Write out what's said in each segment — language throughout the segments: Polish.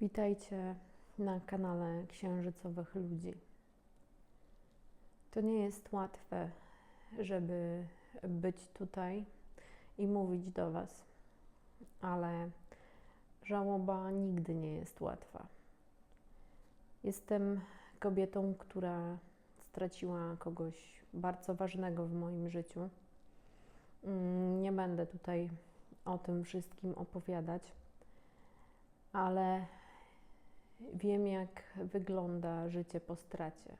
Witajcie na kanale Księżycowych Ludzi. To nie jest łatwe, żeby być tutaj i mówić do Was, ale żałoba nigdy nie jest łatwa. Jestem kobietą, która straciła kogoś bardzo ważnego w moim życiu. Mm, Nie będę tutaj o tym wszystkim opowiadać, ale wiem, jak wygląda życie po stracie.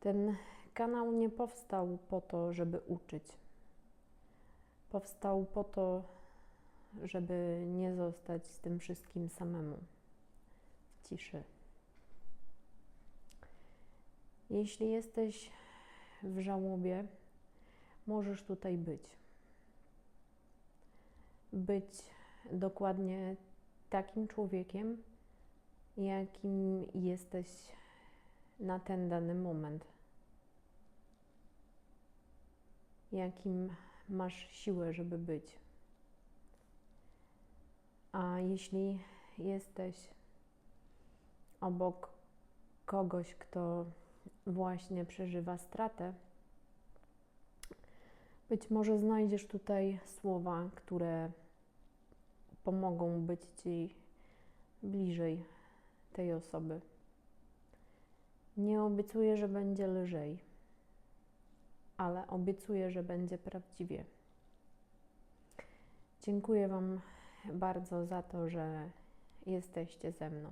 Ten kanał nie powstał po to, żeby uczyć. Powstał po to, żeby nie zostać z tym wszystkim samemu w ciszy. Jeśli jesteś w żałobie, możesz tutaj być. Być dokładnie takim człowiekiem, jakim jesteś na ten dany moment. Jakim masz siłę, żeby być. A jeśli jesteś obok kogoś, kto właśnie przeżywa stratę, być może znajdziesz tutaj słowa, które pomogą być Ci bliżej tej osoby. Nie obiecuję, że będzie lżej, ale obiecuję, że będzie prawdziwie. Dziękuję Wam bardzo za to, że jesteście ze mną.